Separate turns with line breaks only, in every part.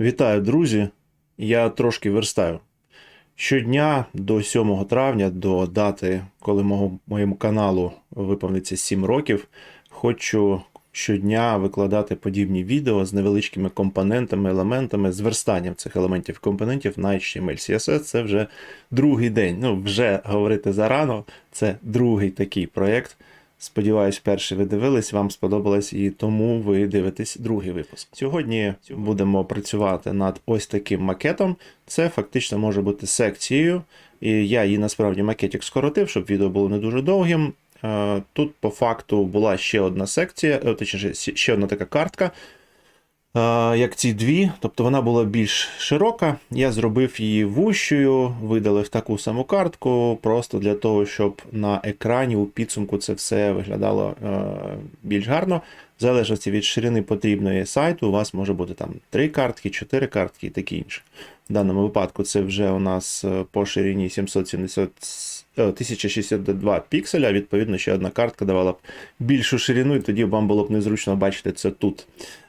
Вітаю, друзі! Я трошки верстаю. Щодня до 7 травня, до дати, коли мого, моєму каналу виповниться 7 років, хочу щодня викладати подібні відео з невеличкими компонентами, елементами, з верстанням цих елементів компонентів на HTML. CSS це вже другий день. Ну, вже говорити зарано, це другий такий проєкт. Сподіваюсь, перший ви дивились, вам сподобалось, і тому ви дивитесь другий випуск. Сьогодні будемо працювати над ось таким макетом. Це фактично може бути секцією. І я її насправді макетик скоротив, щоб відео було не дуже довгим. Е, Тут по факту була ще одна секція, е, точніше, ще одна така картка. Е, Як ці дві, тобто вона була більш широка. Я зробив її вущою, видалив таку саму картку, просто для того, щоб на екрані у підсумку це все виглядало е, більш гарно. В залежності від ширини потрібної сайту, у вас може бути там 3 картки, 4 картки і таке інше. В даному випадку це вже у нас е, по ширині 770 е, 1062 пікселя. Відповідно, ще одна картка давала б більшу ширину, і тоді вам було б незручно бачити це тут.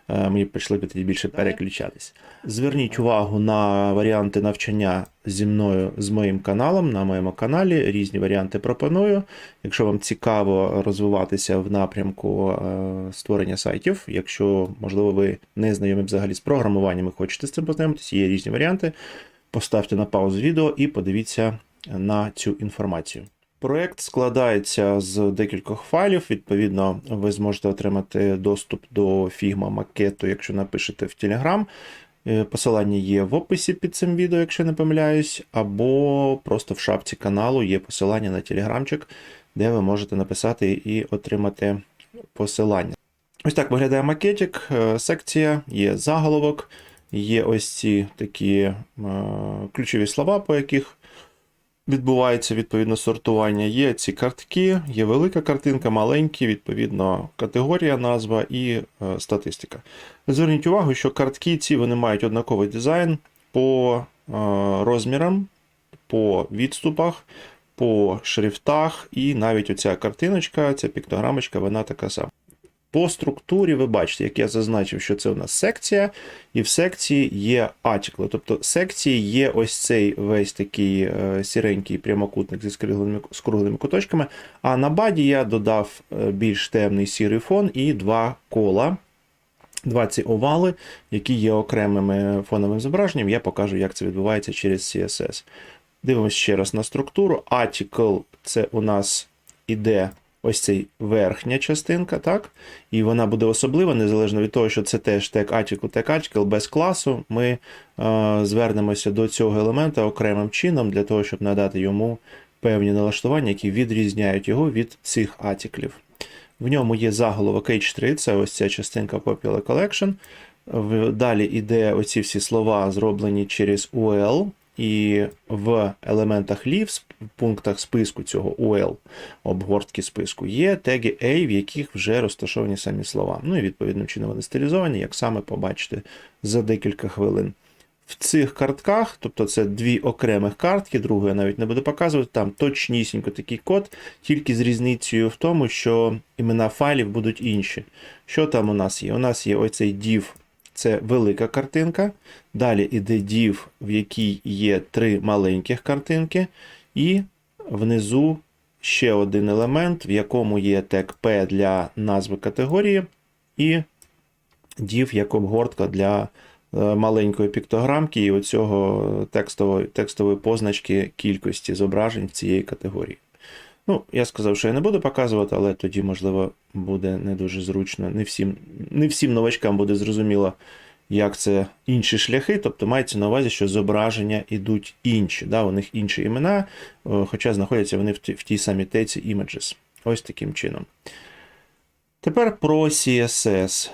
Е, Мені б тоді більше переключатись. Зверніть увагу на варіанти навчання зі мною з моїм каналом на моєму каналі. Різні варіанти пропоную. Якщо вам цікаво розвиватися в напрямку е, створення сайтів, якщо, можливо, ви не знайомі взагалі з програмуванням і хочете з цим познайомитися, є різні варіанти. Поставте на паузу відео і подивіться на цю інформацію. Проект складається з декількох файлів. Відповідно, ви зможете отримати доступ до Figma макету, якщо напишете в Telegram. Е, Посилання є в описі під цим відео, якщо не помиляюсь, або просто в шапці каналу є посилання на телеграмчик, де ви можете написати і отримати посилання. Ось так виглядає макетик, е, секція, є заголовок, є ось ці такі е, ключові слова, по яких відбувається відповідно сортування. Є ці картки, є велика картинка, маленькі, відповідно, категорія, назва і е, статистика. Зверніть увагу, що картки ці вони мають однаковий дизайн по е, розмірам, по відступах, по шрифтах, і навіть оця картиночка, ця піктограмочка, вона така сама. По структурі ви бачите, як я зазначив, що це у нас секція, і в секції є атікли. Тобто секції є ось цей весь такий е, сіренький прямокутник зі скругленими, з круглими куточками. А на баді я додав е, більш темний сірий фон і два кола. Два ці овали, які є окремими фоновим зображенням. Я покажу, як це відбувається через CSS. Дивимося ще раз на структуру. Article – це у нас іде ось цей верхня частинка, так? І вона буде особлива, незалежно від того, що це теж тег article, тег article без класу. Ми е, звернемося до цього елемента окремим чином для того, щоб надати йому певні налаштування, які відрізняють його від цих атіклів. В ньому є заголовок H3, це ось ця частинка Popular Collection. Далі іде оці всі слова, зроблені через UL, і в елементах leaves, пунктах списку цього UL, обгортки списку, є теги A, в яких вже розташовані самі слова. Ну і відповідним чином вони стилізовані, як саме побачите за декілька хвилин. В цих картках, тобто це дві окремих картки, другу я навіть не буду показувати, там точнісінько такий код, тільки з різницею в тому, що імена файлів будуть інші. Що там у нас є? У нас є оцей div, це велика картинка. Далі іде div, в якій є три маленьких картинки, і внизу ще один елемент, в якому є тег P для назви категорії, і div як обгортка для е, маленької піктограмки і оцього текстової, текстової позначки кількості зображень в цієї категорії. Ну, я сказав, що я не буду показувати, але тоді, можливо, буде не дуже зручно. Не всім, не всім новачкам буде зрозуміло, як це інші шляхи. Тобто мається на увазі, що зображення йдуть інші. Да? У них інші імена, е, хоча знаходяться вони в тій, в тій самій теці images. Ось таким чином. Тепер про CSS.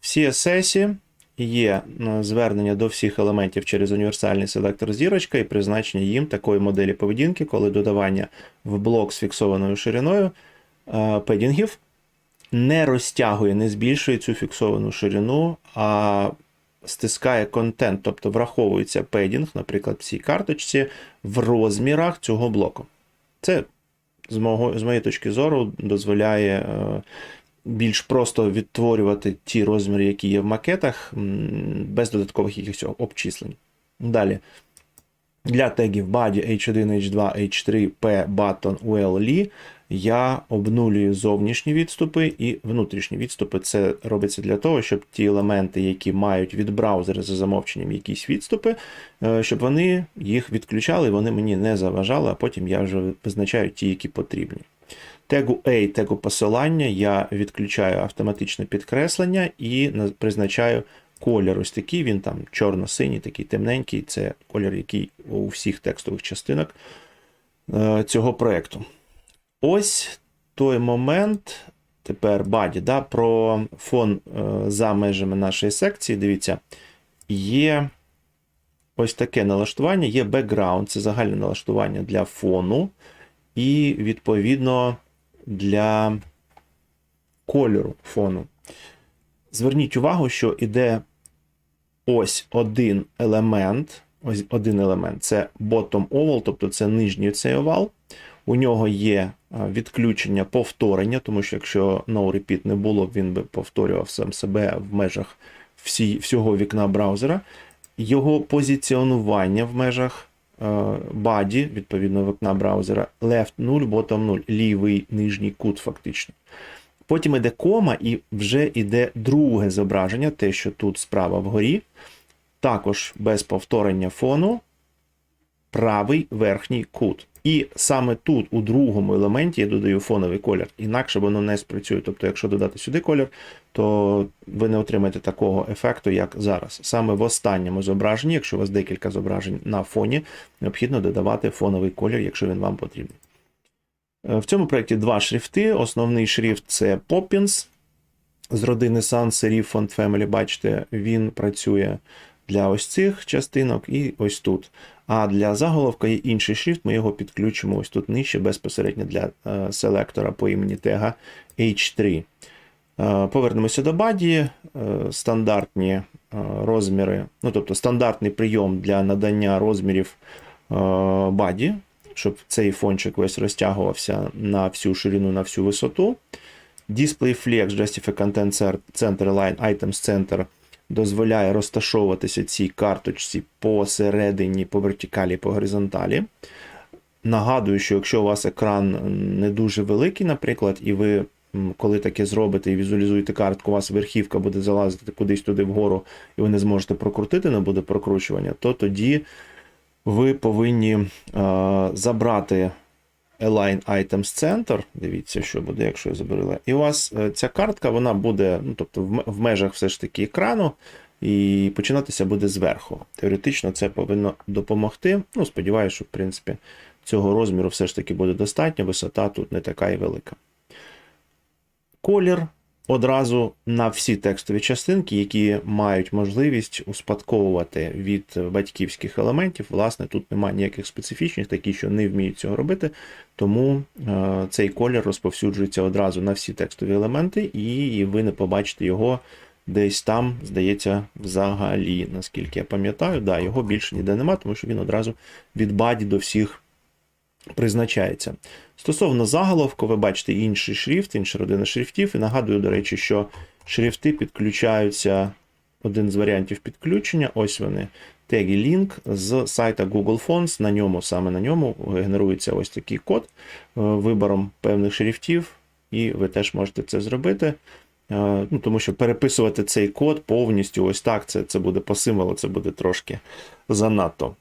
В CSS є ну, звернення до всіх елементів через універсальний селектор зірочка і призначення їм такої моделі поведінки, коли додавання в блок з фіксованою шириною е, педінгів не розтягує, не збільшує цю фіксовану ширину, а стискає контент, тобто враховується педінг, наприклад, в цій карточці, в розмірах цього блоку. Це з, мого, з моєї точки зору дозволяє е, більш просто відтворювати ті розміри, які є в макетах, без додаткових якихось обчислень. Далі. Для тегів body h1, h2, h3, p, button, ul, li я обнулюю зовнішні відступи і внутрішні відступи. Це робиться для того, щоб ті елементи, які мають від браузера за замовченням якісь відступи, е, щоб вони їх відключали, вони мені не заважали, а потім я вже визначаю ті, які потрібні. Тегу A, тегу посилання я відключаю автоматичне підкреслення і на- призначаю колір. Ось такий, він там чорно-синій, такий темненький. Це колір, який у всіх текстових частинок е, цього проєкту. Ось той момент. Тепер баді, да, про фон е, за межами нашої секції. Дивіться, є ось таке налаштування, є бекграунд, це загальне налаштування для фону, і, відповідно, для кольору фону. Зверніть увагу, що іде ось один елемент. Ось один елемент це bottom oval, тобто це нижній цей овал. У нього є відключення повторення, тому що якщо no repeat не було, він би повторював сам себе в межах всі, всього вікна браузера. Його позиціонування в межах е, body, відповідно, вікна браузера, left 0, bottom 0, лівий нижній кут, фактично. Потім іде кома, і вже йде друге зображення, те, що тут справа вгорі. Також без повторення фону, правий верхній кут. І саме тут, у другому елементі, я додаю фоновий колір, інакше воно не спрацює. Тобто, якщо додати сюди колір, то ви не отримаєте такого ефекту, як зараз. Саме в останньому зображенні, якщо у вас декілька зображень на фоні, необхідно додавати фоновий колір, якщо він вам потрібен. Е, В цьому проєкті два шрифти. Основний шрифт це Poppins з родини Sans Serif Font Family. Бачите, він працює для ось цих частинок і ось тут. А для заголовка є інший шрифт, ми його підключимо ось тут нижче, безпосередньо для е, селектора по імені тега H3. Е, Повернемося до баді. Е, Стандартні розміри, ну тобто стандартний прийом для надання розмірів баді, щоб цей фончик весь розтягувався на всю ширину, на всю висоту. Display Flex, Justify Content Center Line, Items Center дозволяє розташовуватися цій карточці посередині, по вертикалі, по горизонталі. Нагадую, що якщо у вас екран не дуже великий, наприклад, і ви, коли таке зробите і візуалізуєте картку, у вас верхівка буде залазити кудись туди вгору, і ви не зможете прокрутити, не буде прокручування, то тоді ви повинні забрати Align Items Center. Дивіться, що буде, якщо я заберу. І у вас е, ця картка вона буде ну, тобто, в межах все ж таки екрану, і починатися буде зверху. Теоретично це повинно допомогти. Ну, сподіваюся, що в принципі цього розміру все ж таки буде достатньо. Висота тут не така і велика. Колір одразу на всі текстові частинки, які мають можливість успадковувати від батьківських елементів. Власне, тут немає ніяких специфічних, такі, що не вміють цього робити. Тому е, цей колір розповсюджується одразу на всі текстові елементи, і ви не побачите його десь там, здається, взагалі, наскільки я пам'ятаю, да, його більше ніде нема, тому що він одразу від баді до всіх призначається. Стосовно заголовку, ви бачите інший шрифт, інша родина шрифтів. І нагадую, до речі, що шрифти підключаються, один з варіантів підключення. Ось вони. Теги Link з сайта Google Fonts. На ньому, саме на ньому, генерується ось такий код е, вибором певних шрифтів, і ви теж можете це зробити. Е, Ну, тому що переписувати цей код повністю ось так, це, це буде по символу, це буде трошки занадто.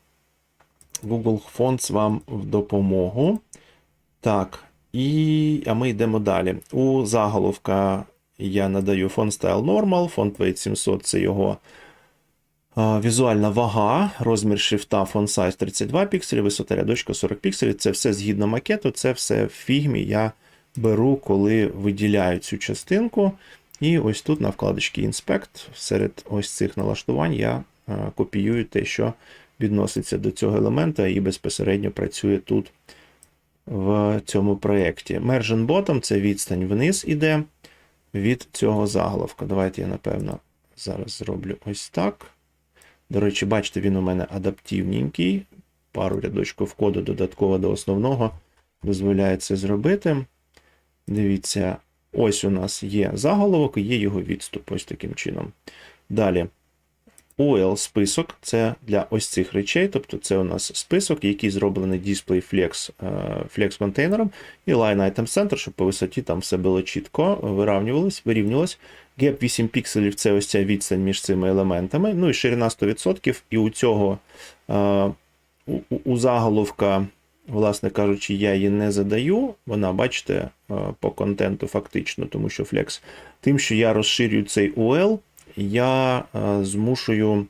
Google Fonts вам в допомогу. Так, і а ми йдемо далі. У заголовка я надаю font style normal, font weight 700 це його а, візуальна вага, розмір шрифта font size 32 пікселів, висота рядочка 40 пікселів. Це все згідно макету, це все в фігмі я беру, коли виділяю цю частинку. І ось тут на вкладочці Inspect, серед ось цих налаштувань я а, копіюю те, що відноситься до цього елемента, і безпосередньо працює тут в цьому проєкті. Merging Bottom це відстань вниз іде від цього заголовка. Давайте я, напевно, зараз зроблю ось так. До речі, бачите, він у мене адаптивненький. Пару рядочків коду додатково до основного дозволяє це зробити. Дивіться, Ось у нас є заголовок і є його відступ. Ось таким чином. Далі. OL список це для ось цих речей, тобто це у нас список, який зроблений display flex, е, flex контейнером і line item center, щоб по висоті там все було чітко вирівнювалось, вирівнювалось. Gap 8 пікселів це ось ця відстань між цими елементами. Ну і ширина 100%. І у цього е, у, у- заголовка, власне кажучи, я її не задаю. Вона, бачите, е, по контенту фактично, тому що Flex. Тим, що я розширюю цей UL, я е, змушую,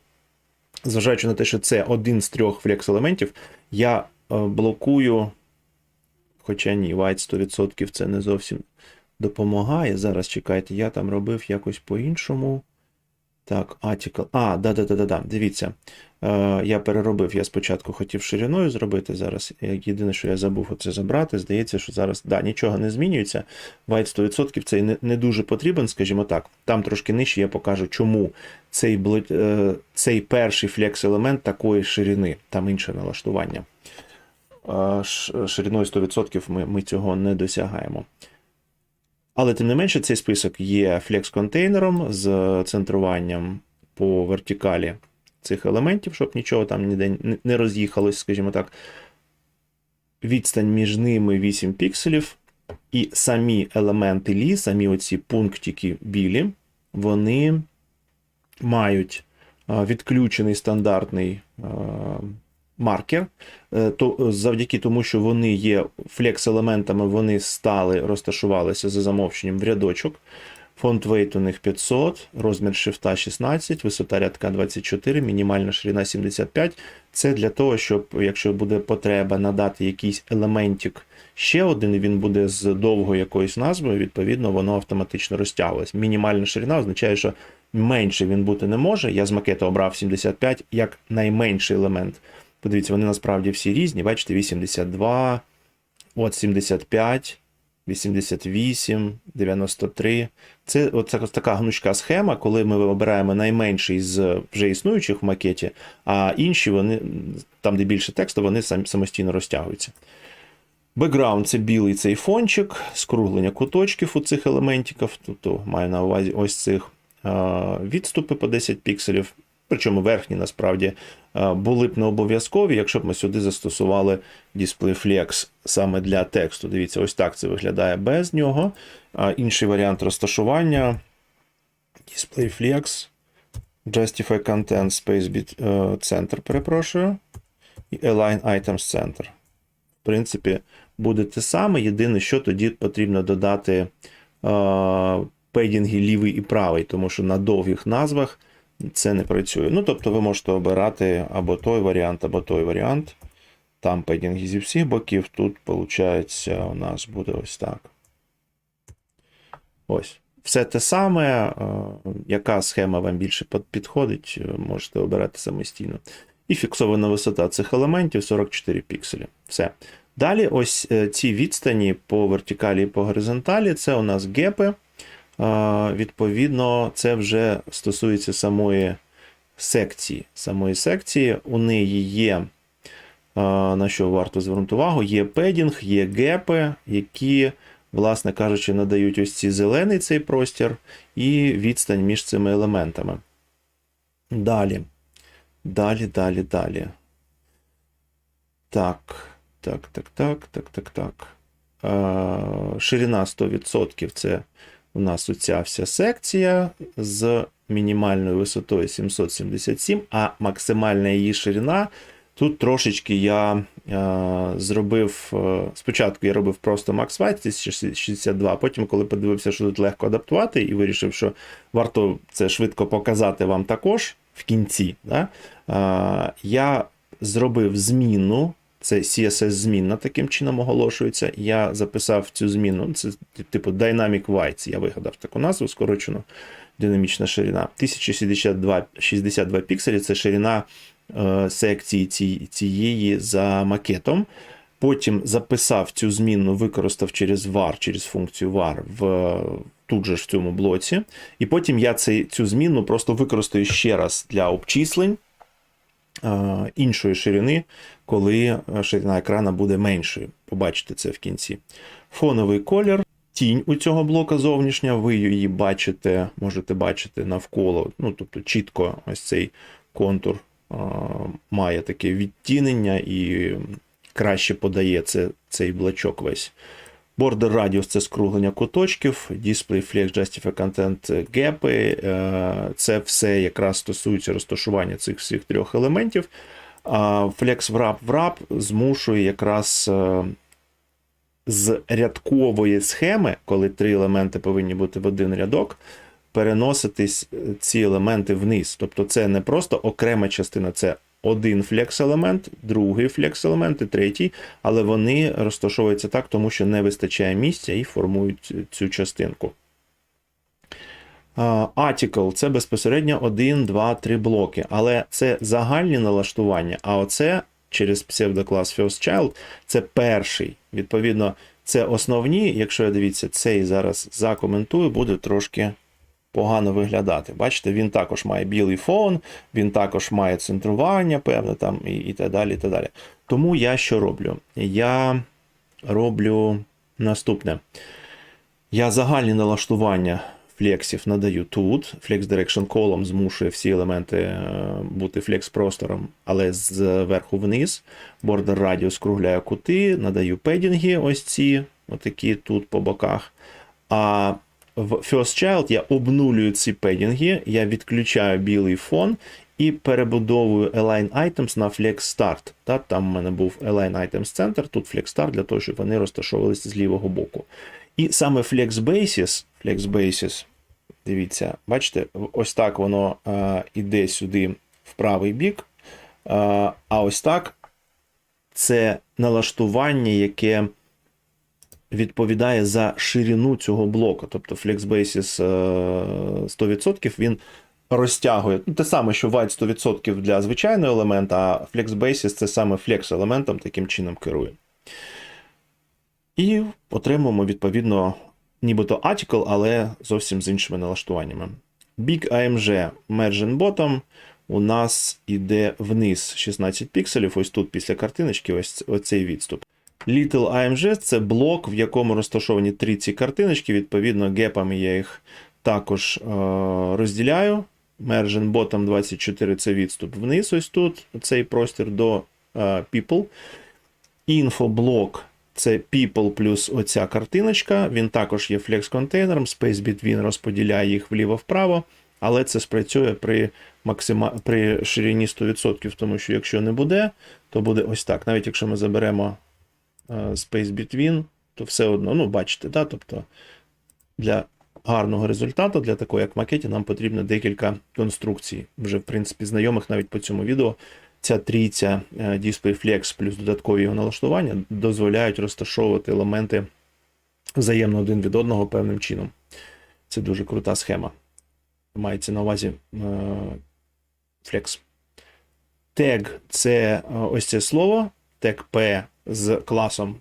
зважаючи на те, що це один з трьох флекс-елементів, я е, блокую. Хоча ні, white 100% це не зовсім допомагає. Зараз чекайте, я там робив якось по-іншому. Так, article. А, да-да-да-да. Дивіться. Е, я переробив. Я спочатку хотів шириною зробити. Зараз єдине, що я забув оце забрати. Здається, що зараз да, нічого не змінюється. White 100% цей не, не дуже потрібен, скажімо так. Там трошки нижче я покажу, чому цей, е, цей перший флекс-елемент такої ширини. Там інше налаштування. Е, Шириною 100% ми, ми цього не досягаємо. Але тим не менше, цей список є флекс-контейнером з центруванням по вертикалі цих елементів, щоб нічого там ніде не- роз'їхалось, скажімо так. Відстань між ними 8 пікселів, і самі елементи лі, самі оці пунктики білі, вони мають відключений стандартний маркер. Е, То завдяки тому, що вони є флекс-елементами, вони стали, розташувалися за замовченням в рядочок. Фонд weight у них 500, розмір шрифта 16, висота рядка 24, мінімальна ширина 75. Це для того, щоб, якщо буде потреба надати якийсь елементик ще один, він буде з довгою якоюсь назвою, відповідно, воно автоматично розтягується. Мінімальна ширина означає, що менше він бути не може. Я з макету обрав 75 як найменший елемент. Подивіться, вони насправді всі різні. Бачите, 82, от 75, 88, 93. Це от така- гнучка схема, коли ми обираємо найменший з вже існуючих в макеті, а інші вони, там, де більше тексту, вони сам- самостійно розтягуються. Бекграунд це білий цей фончик, скруглення куточків у цих елементиків, тобто маю на увазі ось цих відступи по 10 пікселів. Причому верхні насправді е, були б не обов'язкові, якщо б ми сюди застосували DisplayFlex саме для тексту. Дивіться, ось так це виглядає без нього. Інший варіант розташування DisplayFlex, Justify Content Space е, Center, перепрошую, і Align Items Center. В принципі, буде те саме. Єдине, що тоді потрібно додати е, пейдінги лівий і правий, тому що на довгих назвах це не працює. Ну, тобто, ви можете обирати або той варіант, або той варіант. Там пейдінги зі всіх боків. Тут, виходить, у нас буде ось так. Ось. Все те саме. е, Яка схема вам більше підходить, е, можете обирати самостійно. І фіксована висота цих елементів 44 пікселі. Все. Далі, ось е, ці відстані по вертикалі і по горизонталі, це у нас гепи. Відповідно, це вже стосується самої секції. Самої секції. У неї є, на що варто звернути увагу, є педінг, є гепи, які, власне кажучи, надають ось ці зелений цей простір і відстань між цими елементами. Далі. Далі, далі, далі. Так, так, так, так, так, так, так. Ширина 100% це у нас оця вся секція з мінімальною висотою 777, а максимальна її ширина. Тут трошечки я е, зробив. Е, спочатку я робив просто Max White 1062, потім, коли подивився, що тут легко адаптувати, і вирішив, що варто це швидко показати вам також в кінці. Да? Е, я зробив зміну. Це CSS змінна таким чином оголошується. Я записав цю зміну. Це типу Dynamic White. Я вигадав таку назву скорочену. Динамічна ширина. 1062 62 пікселі це ширина е, секції ці- цієї за макетом. Потім записав цю зміну, використав через var, через функцію var в, тут же в цьому блоці. І потім я цей, цю зміну просто використаю ще раз для обчислень е, іншої ширини, коли е, ширина екрана буде меншою. Побачите це в кінці. Фоновий колір. тінь у цього блока зовнішня, ви її бачите, можете бачити навколо, ну, тобто чітко ось цей контур а, має таке відтінення і краще подає це, цей блочок весь. Border Radius це скруглення куточків, Display Flex Justify Content гепи. е, Це все якраз стосується розташування цих всіх трьох елементів. Flex Wrap Wrap змушує якраз е, з рядкової схеми, коли три елементи повинні бути в один рядок, переноситись е, ці елементи вниз. Тобто це не просто окрема частина, це один флекс-елемент, другий флекс-елемент і третій, але вони розташовуються так, тому що не вистачає місця і формують цю частинку. А, Article це безпосередньо 1, 2, 3 блоки, але це загальні налаштування, а оце через псевдоклас First Child це перший. Відповідно, це основні. Якщо я дивіться, цей зараз закоментую, буде трошки погано виглядати. Бачите, він також має білий фон, він також має центрування, певне, там, і, і так далі. і так далі. Тому я що роблю? Я роблю наступне. Я загальні налаштування флексів надаю тут. Flex Direction Column змушує всі елементи е, бути флекс-простором, але зверху вниз. Border Radius скругляю кути, надаю педінги, ось ці, отакі тут по боках. А в First Child я обнулюю ці педінги, я відключаю білий фон і перебудовую Align Items на Flex Start. Та, Там в мене був Align Items Center, тут Flex Start для того, щоб вони розташовувалися з лівого боку. І саме Flex Basis, Flex Basis, дивіться, бачите, ось так воно а, іде сюди в правий бік. А, а ось так це налаштування, яке відповідає за ширину цього блоку. Тобто FlexBasis е, 100% він розтягує. Ну, Те саме, що White 100% для звичайного елемента, а FlexBasis це саме flex елементом таким чином керує. І отримуємо, відповідно, нібито article, але зовсім з іншими налаштуваннями. Big AMG Merging Bottom у нас іде вниз 16 пікселів, ось тут після картиночки, ось оцей відступ. Little AMG це блок, в якому розташовані три ці картиночки. Відповідно, гепами я їх також е, розділяю. Merging Bottom 24 це відступ вниз, ось тут, цей простір до е, People. Інфоблок це People плюс оця картиночка. Він також є флекс-контейнером. Space Between розподіляє їх вліво-вправо, але це спрацює при максима... при ширині 100%, тому що якщо не буде, то буде ось так. Навіть якщо ми заберемо е, Space Between, то все одно, ну, бачите, да? тобто для гарного результату, для такого, як макеті, нам потрібно декілька конструкцій, вже, в принципі, знайомих навіть по цьому відео. Ця трійця е, DisplayFlex плюс додаткові його налаштування дозволяють розташовувати елементи взаємно один від одного певним чином. Це дуже крута схема. Мається на увазі е, Flex. Тег це е, ось це слово, тег P з класом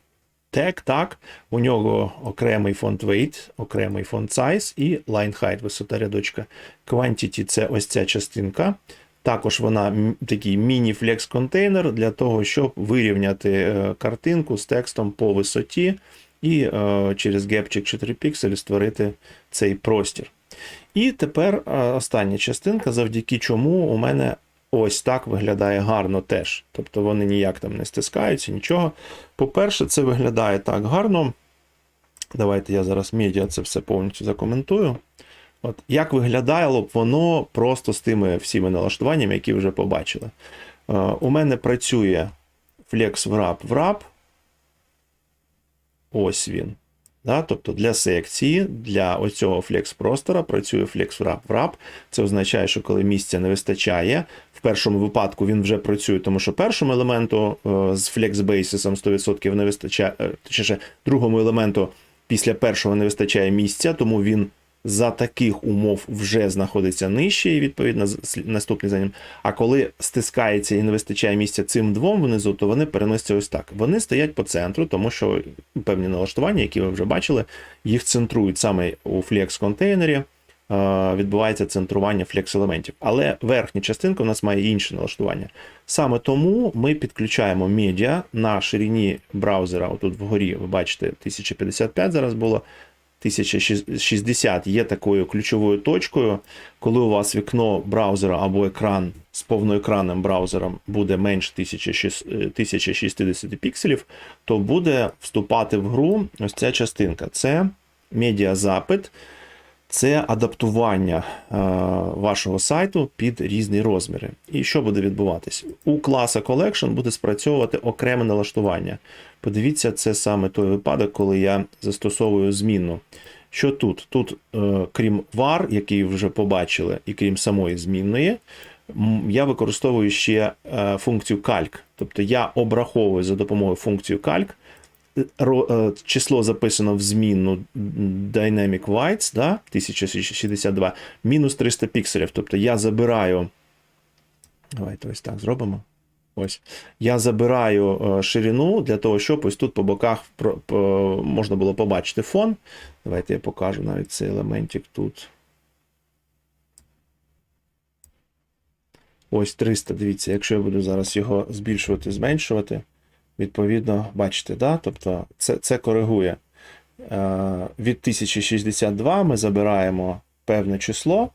tag, так. У нього окремий фонд weight, окремий фонд size і line height, висота рядочка. Quantity це ось ця частинка. Також вона такий міні-флекс-контейнер для того, щоб вирівняти е, картинку з текстом по висоті і е, через гепчик 4 пікселі створити цей простір. І тепер е, остання частинка, завдяки чому у мене ось так виглядає гарно теж. Тобто вони ніяк там не стискаються, нічого. По-перше, це виглядає так гарно. Давайте я зараз медіа це все повністю закоментую. От Як виглядало б воно просто з тими всіми налаштуваннями, які вже побачили. Е, у мене працює Flex Wrap Wrap. Ось він. Да? Тобто для секції, для оцього флекс-простора працює Wrap. Це означає, що коли місця не вистачає, в першому випадку він вже працює, тому що першому елементу е, з Basis 100% не вистачає, е, точніше, другому елементу після першого не вистачає місця, тому він за таких умов вже знаходиться нижче, і відповідно наступний за ним. А коли стискається і не вистачає місця цим двом внизу, то вони переносяться ось так. Вони стоять по центру, тому що певні налаштування, які ви вже бачили, їх центрують саме у Flex контейнері. е, Відбувається центрування флекс-елементів. Але верхня частинка у нас має інше налаштування. Саме тому ми підключаємо медіа на ширині браузера. Отут вгорі, ви бачите, 1055 зараз було. 1060 є такою ключовою точкою. Коли у вас вікно браузера або екран з повноекранним браузером буде менше 1060 пікселів, то буде вступати в гру ось ця частинка. Це медіазапит, це адаптування е, вашого сайту під різні розміри. І що буде відбуватись? У класа Collection буде спрацьовувати окреме налаштування. Подивіться, це саме той випадок, коли я застосовую змінну. Що тут? Тут, е, крім var, який вже побачили, і крім самої змінної, я використовую ще е, функцію calc. Тобто я обраховую за допомогою функції calc число записано в змінну Dynamic Whites, да, 1062, мінус 300 пікселів. Тобто я забираю. Давайте ось так зробимо. Ось. Я забираю е, ширину для того, щоб ось тут по боках можна було побачити фон. Давайте я покажу навіть цей елементик тут. Ось 300, дивіться, якщо я буду зараз його збільшувати, зменшувати, відповідно, бачите, да? тобто це, це коригує. Е, Від 1062 ми забираємо певне число,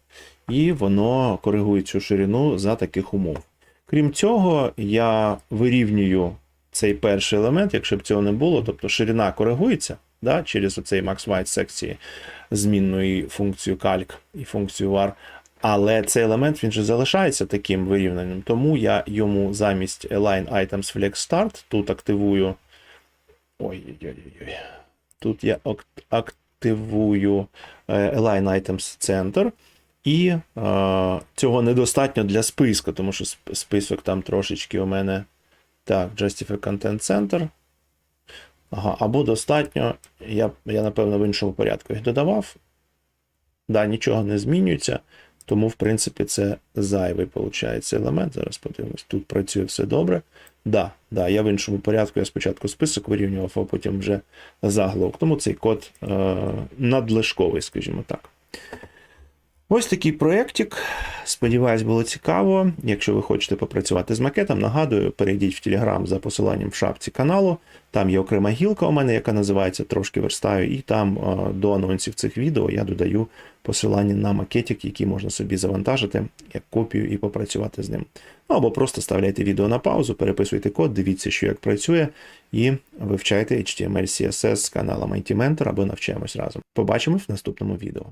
і воно коригує цю ширину за таких умов. Крім цього, я вирівнюю цей перший елемент, якщо б цього не було, тобто ширина коригується да, через оцей max white секції змінної функцію calc і функцію var. Але цей елемент він же залишається таким вирівняним, тому я йому замість Align Items Flex Start тут активую. Ой-ой-ой. Тут я активую е, Align Items Center. І е, цього недостатньо для списку, тому що список там трошечки у мене. Так, Justify Content Center. Ага, або достатньо. Я, я, напевно, в іншому порядку їх додавав. Да, нічого не змінюється. Тому, в принципі, це зайвий виходить, елемент. Зараз подивимось. Тут працює все добре. Да, да, я в іншому порядку. Я спочатку список вирівнював, а потім вже заголовок. Тому цей код е, надлишковий, скажімо так. Ось такий проєктик. Сподіваюсь, було цікаво. Якщо ви хочете попрацювати з макетом, нагадую, перейдіть в Telegram за посиланням в шапці каналу. Там є окрема гілка у мене, яка називається Трошки верстаю, і там е, до анонсів цих відео я додаю посилання на макетик, який можна собі завантажити як копію і попрацювати з ним. Ну або просто ставляйте відео на паузу, переписуйте код, дивіться, що як працює, і вивчайте HTML, CSS з каналом IT Mentor або навчаємось разом. Побачимось в наступному відео.